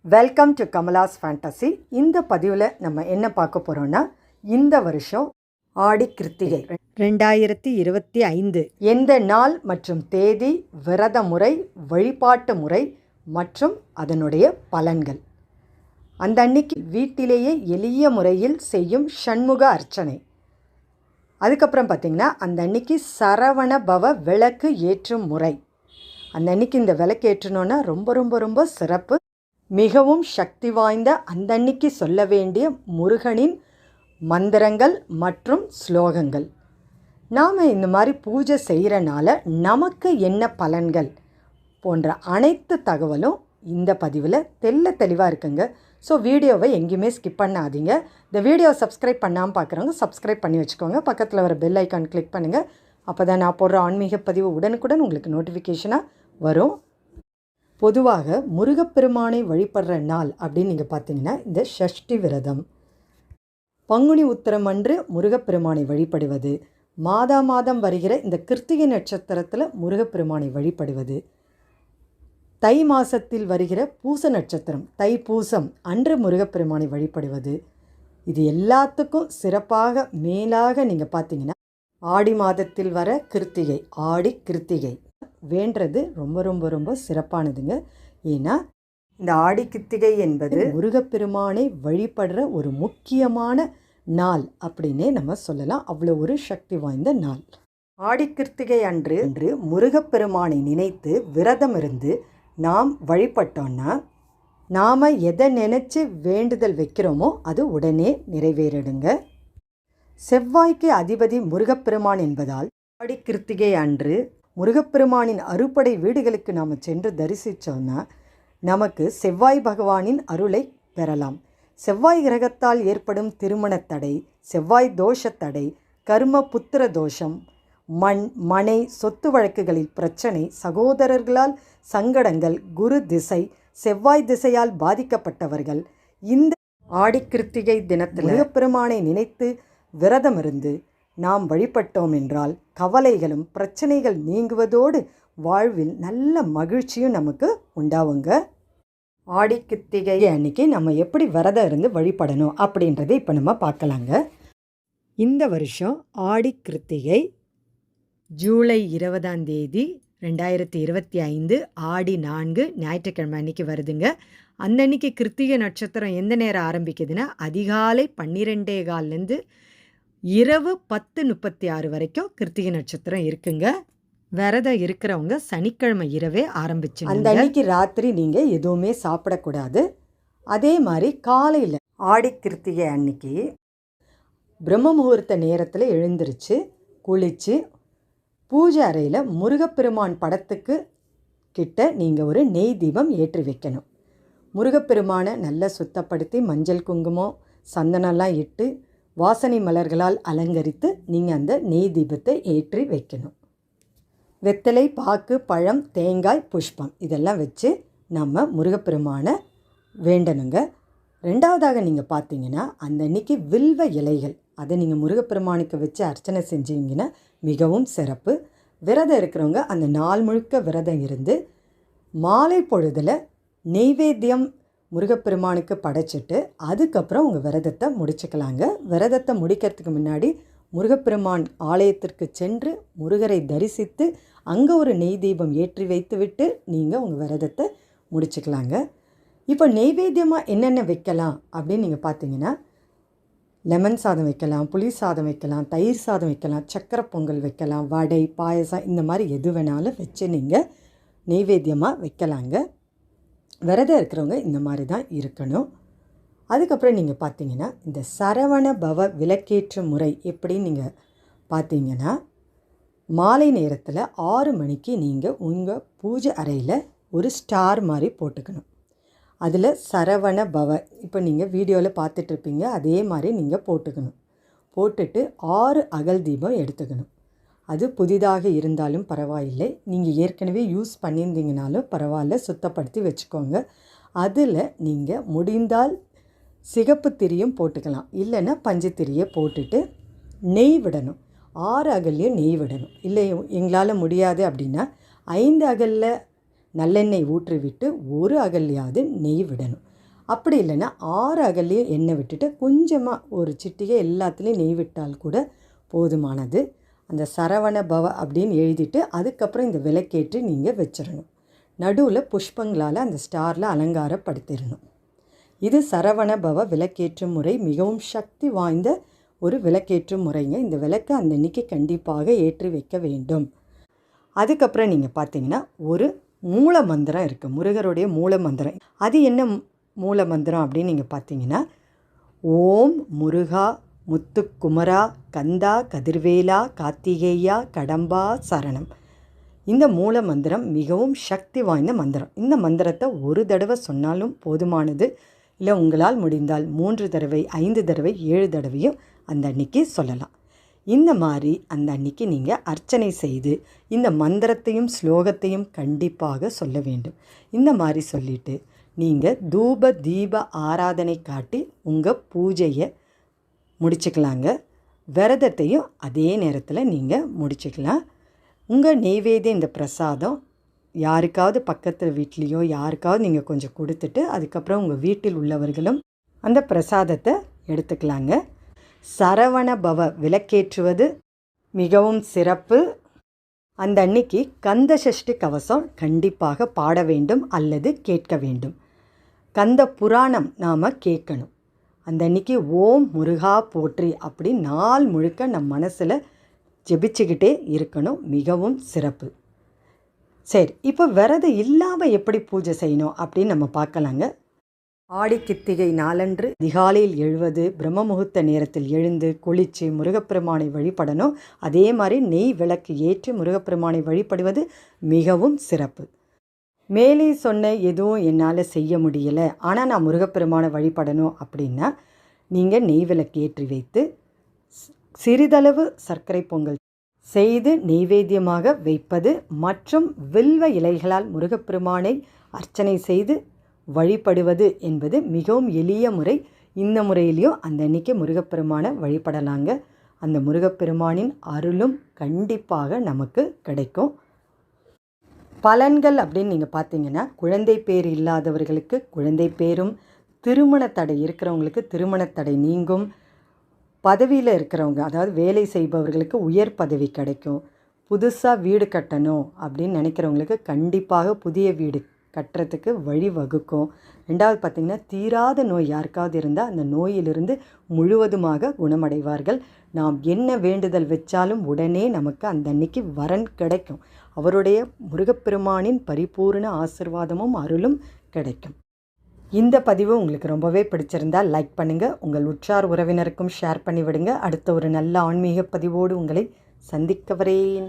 Welcome to Kamala's fantasy இந்த பதிவில் நம்ம என்ன பார்க்க போகிறோம்னா இந்த வருஷம் ஆடி கிருத்திகை. ரெண்டாயிரத்தி இருபத்தி ஐந்து. எந்த நாள் மற்றும் தேதி விரத முறை வழிபாட்டு முறை மற்றும் அதனுடைய பலன்கள். அந்த அன்னைக்கு வீட்டிலேயே எளிய முறையில் செய்யும் ஷண்முக அர்ச்சனை. அதுக்கப்புறம் பார்த்திங்கன்னா அந்த அன்னைக்கு சரவண பவ விளக்கு ஏற்றும் முறை. அந்த அன்னைக்கு இந்த விளக்கு ஏற்றணுன்னா ரொம்ப ரொம்ப ரொம்ப சிறப்பு. மிகவும் சக்தி வாய்ந்த அந்த அன்னைக்கு சொல்ல வேண்டிய முருகனின் மந்திரங்கள் மற்றும் ஸ்லோகங்கள். நாம் இந்த மாதிரி பூஜை செய்கிறனால நமக்கு என்ன பலன்கள் போன்ற அனைத்து தகவலும் இந்த பதிவில் தெல்ல தெளிவாக இருக்குங்க. ஸோ வீடியோவை எங்கேயுமே ஸ்கிப் பண்ணாதீங்க. இந்த வீடியோ சப்ஸ்கிரைப் பண்ணாமல் பார்க்குறவங்க சப்ஸ்கிரைப் பண்ணி வச்சுக்கோங்க. பக்கத்தில் வர பெல் ஐக்கான் கிளிக் பண்ணுங்கள் அப்போ தான் நான் போடுற ஆன்மீக பதிவு உடனுக்குடன் உங்களுக்கு நோட்டிஃபிகேஷனாக வரும். பொதுவாக முருகப்பெருமானை வழிபடுற நாள் அப்படின்னு நீங்கள் பார்த்தீங்கன்னா இந்த ஷஷ்டி விரதம். பங்குனி உத்திரம் அன்று முருகப்பெருமானை வழிபடுவது. மாதா மாதம் வருகிற இந்த கிருத்திகை நட்சத்திரத்தில் முருகப்பெருமானை வழிபடுவது. தை மாசத்தில் வருகிற பூச நட்சத்திரம் தை பூசம் அன்று முருகப்பெருமானை வழிபடுவது. இது எல்லாத்துக்கும் சிறப்பாக மேலாக நீங்கள் பார்த்தீங்கன்னா ஆடி மாதத்தில் வர கிருத்திகை ஆடி கிருத்திகை வேண்டது ரொம்ப ரொம்ப ரொம்ப சிறப்பானதுங்க. ஏன்னா இந்த ஆடி கிருத்திகை என்பது முருகப்பெருமானை வழிபடுற ஒரு முக்கியமான நாள் அப்படின்னே நம்ம சொல்லலாம். அவ்வளோ ஒரு சக்தி வாய்ந்த நாள். ஆடி கிருத்திகை அன்று அன்று முருகப்பெருமானை நினைத்து விரதம் இருந்து நாம் வழிபட்டோன்னா நாம் எதை நினச்சி வேண்டுதல் வைக்கிறோமோ அது உடனே நிறைவேறிடுங்க. செவ்வாய்க்கு அதிபதி முருகப்பெருமான் என்பதால் படி கிருத்திகை அன்று முருகப்பெருமானின் அறுபடை வீடுகளுக்கு நாம் சென்று தரிசித்தோம்னா நமக்கு செவ்வாய் பகவானின் அருளை பெறலாம். செவ்வாய் கிரகத்தால் ஏற்படும் திருமணத் தடை செவ்வாய் தோஷத்தடை கர்ம புத்திர தோஷம் மண் மனை சொத்து வழக்குகளில் பிரச்சனை சகோதரர்களால் சங்கடங்கள் குரு திசை செவ்வாய் திசையால் பாதிக்கப்பட்டவர்கள். இந்த ஆடிக்கிருத்திகை தினத்தில் முருகப்பெருமானை நினைத்து விரதமிருந்து நாம் வழிபட்டோம் என்றால் கவலைகளும் பிரச்சனைகள் நீங்குவதோடு வாழ்வில் நல்ல மகிழ்ச்சியும் நமக்கு உண்டாவுங்க. ஆடிக்கித்திகை அன்னைக்கு நம்ம எப்படி விரதம் இருந்து வழிபடணும் அப்படின்றதை இப்போ நம்ம பார்க்கலாங்க. இந்த வருஷம் ஆடி கிருத்திகை ஜூலை இருபதாம் தேதி ரெண்டாயிரத்தி இருபத்தி ஐந்து ஆடி நான்கு ஞாயிற்றுக்கிழமை அன்னைக்கு வருதுங்க. அந்த கிருத்திகை நட்சத்திரம் எந்த நேரம் ஆரம்பிக்குதுன்னா அதிகாலை பன்னிரெண்டே கால்லேருந்து இரவு பத்து முப்பத்தி ஆறு வரைக்கும் கிருத்திகை நட்சத்திரம் இருக்குங்க. விரதம் இருக்கிறவங்க சனிக்கிழமை இரவே ஆரம்பிச்சு அந்த அன்னைக்கு ராத்திரி நீங்கள் எதுவுமே சாப்பிடக்கூடாது. அதே மாதிரி காலையில் ஆடி கிருத்திகை அன்னைக்கு பிரம்ம முகூர்த்த நேரத்தில் எழுந்திருச்சு குளித்து பூஜை அறையில் முருகப்பெருமான் படத்துக்கு கிட்ட நீங்கள் ஒரு நெய் தீபம் ஏற்றி வைக்கணும். முருகப்பெருமானை நல்லா சுத்தப்படுத்தி மஞ்சள் குங்குமம் சந்தனம்லாம் இட்டு வாசனை மலர்களால் அலங்கரித்து நீங்கள் அந்த நெய் தீபத்தை ஏற்றி வைக்கணும். வெத்தலை பாக்கு பழம் தேங்காய் புஷ்பம் இதெல்லாம் வச்சு நம்ம முருகப்பெருமானை வேண்டணுங்க. ரெண்டாவதாக நீங்கள் பார்த்தீங்கன்னா அந்த அன்னைக்கு வில்வ இலைகள் அதை நீங்கள் முருகப்பெருமானுக்கு வச்சு அர்ச்சனை செஞ்சீங்கன்னா மிகவும் சிறப்பு. விரதம் இருக்கிறவங்க அந்த நாள் முழுக்க விரதம் இருந்து மாலை பொழுதில் நெய்வேத்தியம் முருகப்பெருமானுக்கு படைச்சிட்டு அதுக்கப்புறம் உங்கள் விரதத்தை முடிச்சுக்கலாங்க. விரதத்தை முடிக்கிறதுக்கு முன்னாடி முருகப்பெருமான் ஆலயத்திற்கு சென்று முருகரை தரிசித்து அங்கே ஒரு நெய் தீபம் ஏற்றி வைத்துவிட்டு நீங்கள் உங்கள் விரதத்தை முடிச்சுக்கலாங்க. இப்போ நெய்வேத்தியமாக என்னென்ன வைக்கலாம் அப்படின்னு நீங்கள் பார்த்தீங்கன்னா லெமன் சாதம் வைக்கலாம் புளி சாதம் வைக்கலாம் தயிர் சாதம் வைக்கலாம் சக்கரை பொங்கல் வைக்கலாம் வடை பாயசம் இந்த மாதிரி எது வேணாலும் வச்சு நீங்கள் நெய்வேத்தியமாக வைக்கலாங்க. விரதம் இருக்கிறவங்க இந்த மாதிரி தான் இருக்கணும். அதுக்கப்புறம் நீங்கள் பார்த்தீங்கன்னா இந்த சரவண பவ விளக்கேற்ற முறை எப்படின்னு நீங்கள் பார்த்தீங்கன்னா மாலை நேரத்தில் ஆறு மணிக்கு நீங்கள் உங்கள் பூஜை அறையில் ஒரு ஸ்டார் மாதிரி போட்டுக்கணும். அதில் சரவண பவ. இப்போ நீங்கள் வீடியோவில் பார்த்துட்ருப்பீங்க அதே மாதிரி நீங்கள் போட்டுக்கணும். போட்டுட்டு ஆறு அகல் தீபம் எடுத்துக்கணும். அது புதிதாக இருந்தாலும் பரவாயில்லை. நீங்கள் ஏற்கனவே யூஸ் பண்ணியிருந்தீங்கனாலும் பரவாயில்ல சுத்தப்படுத்தி வச்சுக்கோங்க. அதில் நீங்கள் முடிந்தால் சிகப்பு திரியும் போட்டுக்கலாம். இல்லைன்னா பஞ்சு திரியை போட்டுட்டு நெய் விடணும். ஆறு அகல்லையும் நெய் விடணும். இல்லை எங்களால் முடியாது அப்படின்னா ஐந்து அகலில் நல்லெண்ணெய் ஊற்றிவிட்டு ஒரு அகல்லையாவது நெய் விடணும். அப்படி இல்லைன்னா ஆறு அகல்லையும் எண்ணெய் விட்டுட்டு கொஞ்சமாக ஒரு சிட்டிகை எல்லாத்துலேயும் நெய் விட்டால் கூட போதுமானது. அந்த சரவண பவ அப்படின்னு எழுதிட்டு அதுக்கப்புறம் இந்த விளக்கேற்றி நீங்கள் வச்சிடணும். நடுவில் புஷ்பங்களால் அந்த ஸ்டாரில் அலங்காரப்படுத்திடணும். இது சரவண பவ விளக்கேற்றும் முறை மிகவும் சக்தி வாய்ந்த ஒரு விளக்கேற்றும் முறைங்க. இந்த விளக்கை அந்த அன்னைக்கு கண்டிப்பாக ஏற்றி வைக்க வேண்டும். அதுக்கப்புறம் நீங்கள் பார்த்தீங்கன்னா ஒரு மூல மந்திரம் இருக்குது முருகருடைய மூல மந்திரம் அது என்ன மூல மந்திரம் அப்படின்னு நீங்கள் பார்த்தீங்கன்னா ஓம் முருகா முத்துக்குமரா கந்தா கதிர்வேலா கார்த்திகேயா கடம்பா சரணம். இந்த மூல மந்திரம் மிகவும் சக்தி வாய்ந்த மந்திரம். இந்த மந்திரத்தை ஒரு தடவை சொன்னாலும் போதுமானது. இல்லை உங்களால் முடிந்தால் மூன்று தடவை ஐந்து தடவை ஏழு தடவையும் அந்த அன்னைக்கு சொல்லலாம். இந்த மாதிரி அந்த அன்னைக்கு நீங்கள் அர்ச்சனை செய்து இந்த மந்திரத்தையும் ஸ்லோகத்தையும் கண்டிப்பாக சொல்ல வேண்டும். இந்த மாதிரி சொல்லிவிட்டு நீங்கள் தூப தீப ஆராதனை காட்டி உங்கள் பூஜையை முடிச்சுக்கலாங்க. விரதத்தையும் அதே நேரத்தில் நீங்கள் முடிச்சுக்கலாம். உங்கள் நெய்வேத்திய இந்த பிரசாதம் யாருக்காவது பக்கத்து வீட்லேயோ யாருக்காவது நீங்கள் கொஞ்சம் கொடுத்துட்டு அதுக்கப்புறம் உங்கள் வீட்டில் உள்ளவர்களும் அந்த பிரசாதத்தை எடுத்துக்கலாங்க. சரவண பவ விளக்கேற்றுவது மிகவும் சிறப்பு. அந்த அன்னைக்கு கந்த சஷ்டி கவசம் கண்டிப்பாக பாட வேண்டும் அல்லது கேட்க வேண்டும். கந்த புராணம் நாம் கேட்கணும். அந்த அன்னைக்கு ஓம் முருகா போற்றி அப்படி நாள் முழுக்க நம் மனசில் ஜெபிச்சுக்கிட்டே இருக்கணும். மிகவும் சிறப்பு. சரி இப்போ விரதம் இல்லாமல் எப்படி பூஜை செய்யணும் அப்படின்னு நம்ம பார்க்கலாங்க. ஆடிக்கித்திகை நாளன்று அதிகாலையில் எழுவது பிரம்ம முகூர்த்த நேரத்தில் எழுந்து குளித்து முருகப்பெருமானை வழிபடணும். அதே மாதிரி நெய் விளக்கு ஏற்றி முருகப்பெருமானை வழிபடுவது மிகவும் சிறப்பு. மேலே சொன்ன எதுவும் என்னால் செய்ய முடியலை. ஆனால் நான் முருகப்பெருமானை வழிபடணும் அப்படின்னா நீங்கள் நெய் விளக்கு ஏற்றி வைத்து சிறிதளவு சர்க்கரை பொங்கல் செய்து நெய்வேத்தியமாக வைப்பது மற்றும் வில்வ இலைகளால் முருகப்பெருமானை அர்ச்சனை செய்து வழிபடுவது என்பது மிகவும் எளிய முறை. இந்த முறையிலையும் அந்த அன்னைக்கு முருகப்பெருமானை வழிபடலாங்க. அந்த முருகப்பெருமானின் அருளும் கண்டிப்பாக நமக்கு கிடைக்கும். பலன்கள் அப்படின்னு நீங்கள் பார்த்தீங்கன்னா குழந்தை பேர் இல்லாதவர்களுக்கு குழந்தை பேரும் திருமண தடை இருக்கிறவங்களுக்கு திருமண தடை நீங்கும். பதவியில் இருக்கிறவங்க அதாவது வேலை செய்பவர்களுக்கு உயர் பதவி கிடைக்கும். புதுசாக வீடு கட்டணும் அப்படின்னு நினைக்கிறவங்களுக்கு கண்டிப்பாக புதிய வீடு கட்டுறதுக்கு வழி வகுக்கும். ரெண்டாவது பார்த்திங்கன்னா தீராத நோய் யாருக்காவது இருந்தால் அந்த நோயிலிருந்து முழுவதுமாக குணமடைவார்கள். நாம் என்ன வேண்டுதல் வச்சாலும் உடனே நமக்கு அந்த அன்னைக்கு வரன் கிடைக்கும். அவருடைய முருகப்பெருமானின் பரிபூர்ண ஆசிர்வாதமும் அருளும் கிடைக்கும். இந்த பதிவு உங்களுக்கு ரொம்பவே பிடிச்சிருந்தால் லைக் பண்ணுங்கள் உங்கள் உற்றார் உறவினருக்கும் ஷேர் பண்ணிவிடுங்க. அடுத்த ஒரு நல்ல ஆன்மீக பதிவோடு உங்களை சந்திக்க வரேன்.